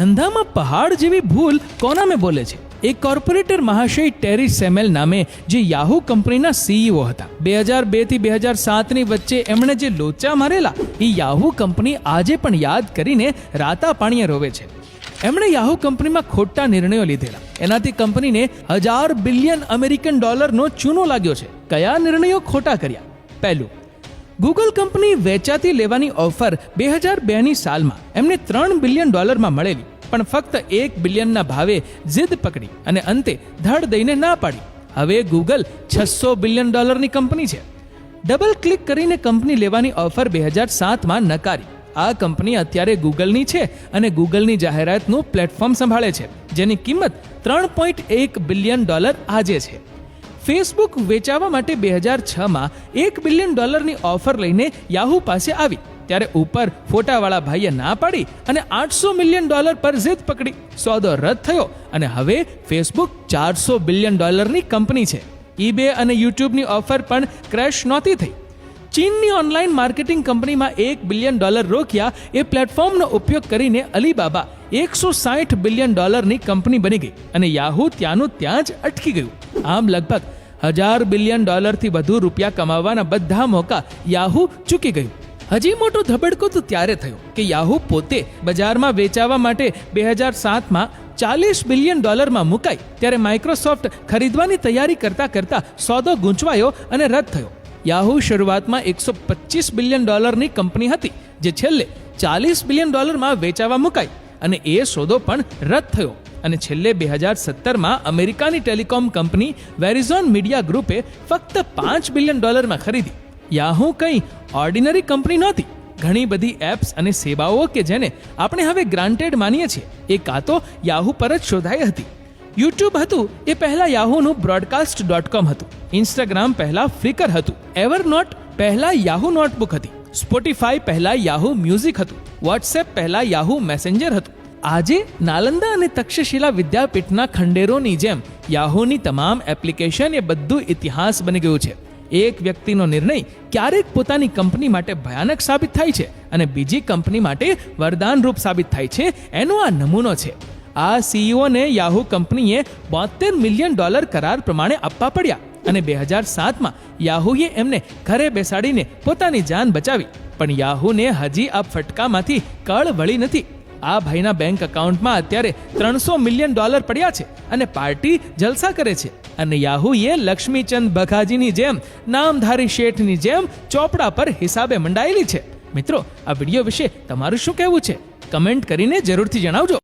ધંધામાં પહાડ જેવી ભૂલ કોનામે બોલે છે? એક કોર્પોરેટર મહાશય ટેરી સેમેલ નામે જે યાહુ કંપનીના સીઈઓ હતા. બે હજાર બેથી બે હજાર સાતની વચ્ચે એમણે જે લોચા મારેલા, એ યાહુ કંપની આજે પણ યાદ કરીને રાતા પાણીએ રોવે છે. એમણે યાહુ કંપનીમાં ખોટા નિર્ણયો લીધેલા. એનાથી કંપનીને હજાર બિલિયન અમેરિકન ડોલરનો ચૂનો લાગ્યો છે. કયા નિર્ણયો ખોટા કર્યા? પહેલું, ગૂગલ કંપની વેચાતી લેવાની ઓફર બે હજાર બેની સાલમાં એમને ત્રણ બિલિયન ડોલરમાં મળેલી. પણ ફક્ત એક બિલિયનના ભાવે જીદ પકડી અને અંતે ધડ દઈને ના પાડી. હવે ગૂગલ છસો બિલિયન ડોલરની કંપની છે. ડબલ ક્લિક કરીને કંપની લેવાની ઓફર બે હજાર સાતમાં નકારી. આ કંપની અત્યારે ગૂગલની છે અને ગૂગલની જાહેરાતનું પ્લેટફોર્મ સંભાળે છે, જેની કિંમત ત્રણ પોઈન્ટ એક બિલિયન ડોલર આજે છે. ફેસબુક વેચાવા માટે બે હજાર છમાં એક બિલિયન ડોલરની ઓફર લઈને યાહુ પાસે આવી. ત્યારે ઉપર ફોટાવાળા ભાઈએ ના પાડી અને આઠસો મિલિયન ડોલર પર જીદ પકડી. સોદો રદ થયો અને હવે ફેસબુક ચારસો બિલિયન ડોલરની કંપની છે. ઈબે અને યુટ્યુબની ઓફર પણ ક્રેશ નહોતી થઈ. ચીનની ઓનલાઈન માર્કેટિંગ કંપનીમાં એક બિલિયન ડોલર રોક્યા એ પ્લેટફોર્મનો ઉપયોગ કરીને અલીબાબા એકસો સાઠ બિલિયન ડોલરની કંપની બની ગઈ અને યાહુ ત્યાંનું ત્યાં જ અટકી ગયું. આમ લગભગ હજાર બિલિયન ડોલરથી વધુ રૂપિયા કમાવાના બધા મોકા યાહુ ચૂકી ગયું. હજી મોટો ધબડકો તો ત્યારે થયો કે યાહુ પોતે બજારમાં વેચાવા માટે બે હજાર સાતમાં ચાલીસ બિલિયન ડોલરમાં મુકાઈ, ત્યારે માઇક્રોસોફ્ટ ખરીદવાની તૈયારી કરતા કરતા સોદો ગૂંચવાયો અને રદ થયો. યાહુ શરૂઆતમાં એકસો પચીસ બિલિયન ડોલરની કંપની હતી, જે છેલ્લે ચાલીસ બિલિયન ડોલરમાં વેચાવા મુકાઈ અને એ સોદો પણ રદ થયો. અને છેલ્લે બે હજાર સત્તરમાં અમેરિકાની ટેલિકોમ કંપની વેરિઝોન મીડિયા ગ્રુપે ફક્ત પાંચ બિલિયન ડોલરમાં ખરીદી. યાહુ કંઈ ઓર્ડિનરી કંપની નહોતી. ઘણી બધી એપ્સ અને સેવાઓ કે જેને આપણે હવે ગ્રાન્ટેડ માનીએ છીએ, એ કાં તો યાહુ પર જ શોધાઈ હતી. યુટ્યુબ હતું, એ પહેલા યાહુનું બ્રોડકાસ્ટ ડોટ કોમ હતું. ઇન્સ્ટાગ્રામ પહેલા ફ્લિકર હતું. એવર નોટ પહેલા યાહુ નોટબુક હતી. સ્પોટીફાઈ પહેલા યાહુ મ્યુઝિક હતું. વોટ્સએપ પહેલા યાહુ મેસેન્જર હતું. આજે નાલંદા અને તક્ષશિલા વિદ્યાપીઠના ખંડેરોની જેમ યાહુની તમામ એપ્લિકેશન એ બધું ઇતિહાસ બની ગયું છે. એક વ્યક્તિનો નિર્ણય ક્યારેક પોતાની કંપની માટે ભયાનક સાબિત થાય છે અને બીજી કંપની માટે વરદાનરૂપ સાબિત થાય છે, એનો આ નમૂનો છે. આ સીઈઓને યાહુ કંપનીએ બોતેર મિલિયન ડોલર કરાર પ્રમાણે આપવા પડ્યા અને બે હજાર સાતમાં યાહુએ એમને ઘરે બેસાડીને પોતાની જાન બચાવી. પણ યાહુને હજી આ ફટકામાંથી કળ વળી નથી. આ ભાઈના બેંક એકાઉન્ટમાં અત્યારે ત્રણસો મિલિયન ડોલર પડ્યા છે અને પાર્ટી જલસા કરે છે. અને યાહુએ લક્ષ્મીચંદ બઘાજીની જેમ, નામધારી શેઠની જેમ ચોપડા પર હિસાબે મંડાયેલી છે. મિત્રો, આ વીડિયો વિશે તમારું શું કહેવું છે? કમેન્ટ કરીને જરૂરથી જણાવજો.